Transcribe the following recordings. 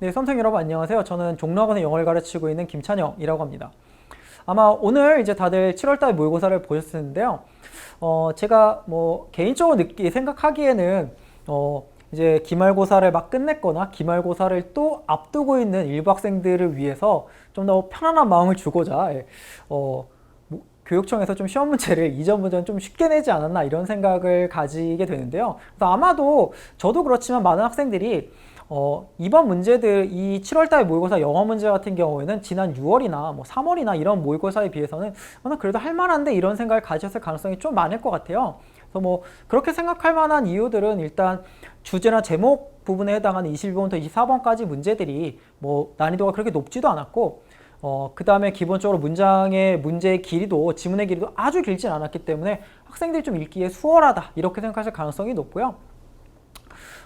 네, 선생 여러분 안녕하세요. 저는 종로학원에 영어를 가르치고 있는 김찬영이라고 합니다. 아마 오늘 이제 다들 7월달 모의고사를 보셨을 텐데요. 어, 제가 뭐 개인적으로 느끼 생각하기에는 어, 이제 기말고사를 막 끝냈거나 기말고사를 또 앞두고 있는 일부 학생들을 위해서 좀 더 편안한 마음을 주고자 예, 어, 뭐, 교육청에서 좀 시험 문제를 이전 문제는 좀 쉽게 내지 않았나 이런 생각을 가지게 되는데요. 그래서 아마도 저도 그렇지만 많은 학생들이 어, 이번 문제들 이 7월달 모의고사 영어 문제 같은 경우에는 지난 6월이나 뭐 3월이나 이런 모의고사에 비해서는 어, 나 그래도 할 만한데 이런 생각을 가졌을 가능성이 좀 많을 것 같아요. 그래서 뭐 그렇게 생각할 만한 이유들은 일단 주제나 제목 부분에 해당하는 22번부터 24번까지 문제들이 뭐 난이도가 그렇게 높지도 않았고 어, 그 다음에 기본적으로 문장의 문제의 길이도 지문의 길이도 아주 길진 않았기 때문에 학생들이 좀 읽기에 수월하다 이렇게 생각하실 가능성이 높고요.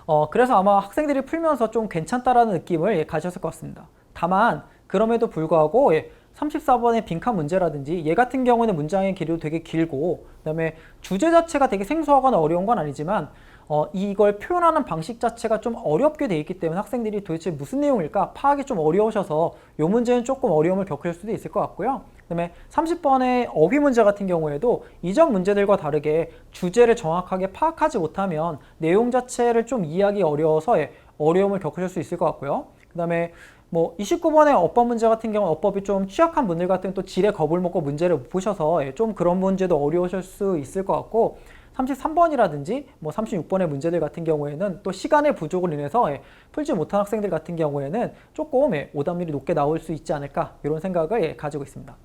어, 그래서 아마 학생들이 풀면서 좀 괜찮다라는 느낌을 예, 가졌을 것 같습니다. 다만 그럼에도 불구하고 예, 34번의 빈칸 문제라든지 얘 같은 경우는 문장의 길이도 되게 길고 그다음에 주제 자체가 되게 생소하거나 어려운 건 아니지만 어, 이걸 표현하는 방식 자체가 좀 어렵게 돼 있기 때문에 학생들이 도대체 무슨 내용일까 파악이 좀 어려우셔서 이 문제는 조금 어려움을 겪을 수도 있을 것 같고요. 그다음에 30번의 어휘 문제 같은 경우에도 이전 문제들과 다르게 주제를 정확하게 파악하지 못하면 내용 자체를 좀 이해하기 어려워서 예, 어려움을 겪으실 수 있을 것 같고요. 그다음에 뭐 29번의 어법 문제 같은 경우는 어법이 좀 취약한 분들 같은 또 질에 겁을 먹고 문제를 못 보셔서 예, 좀 그런 문제도 어려우실 수 있을 것 같고 33번이라든지 뭐 36번의 문제들 같은 경우에는 또 시간의 부족을 인해서 예, 풀지 못한 학생들 같은 경우에는 조금 예, 오답률이 높게 나올 수 있지 않을까 이런 생각을 예, 가지고 있습니다.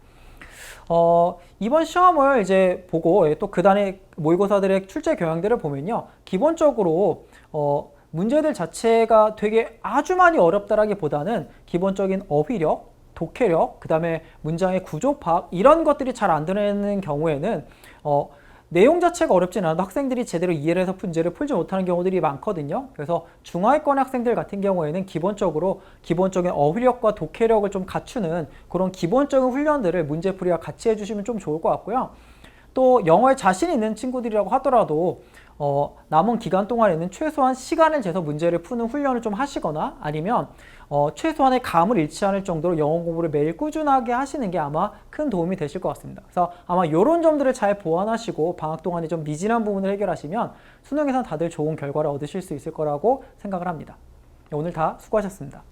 어, 이번 시험을 이제 보고 예, 또 그 단의 모의고사들의 출제 경향들을 보면요. 기본적으로 어, 문제들 자체가 되게 아주 많이 어렵다라기보다는 기본적인 어휘력, 독해력, 그 다음에 문장의 구조 파악 이런 것들이 잘 안 되는 경우에는 어, 내용 자체가 어렵진 않아도 학생들이 제대로 이해를 해서 문제를 풀지 못하는 경우들이 많거든요. 그래서 중하위권 학생들 같은 경우에는 기본적으로 기본적인 어휘력과 독해력을 좀 갖추는 그런 기본적인 훈련들을 문제풀이와 같이 해주시면 좀 좋을 것 같고요. 또 영어에 자신 있는 친구들이라고 하더라도 어, 남은 기간 동안에는 최소한 시간을 재서 문제를 푸는 훈련을 좀 하시거나 아니면 어, 최소한의 감을 잃지 않을 정도로 영어 공부를 매일 꾸준하게 하시는 게 아마 큰 도움이 되실 것 같습니다. 그래서 아마 이런 점들을 잘 보완하시고 방학 동안에 좀 미진한 부분을 해결하시면 수능에서 다들 좋은 결과를 얻으실 수 있을 거라고 생각을 합니다. 오늘 다 수고하셨습니다.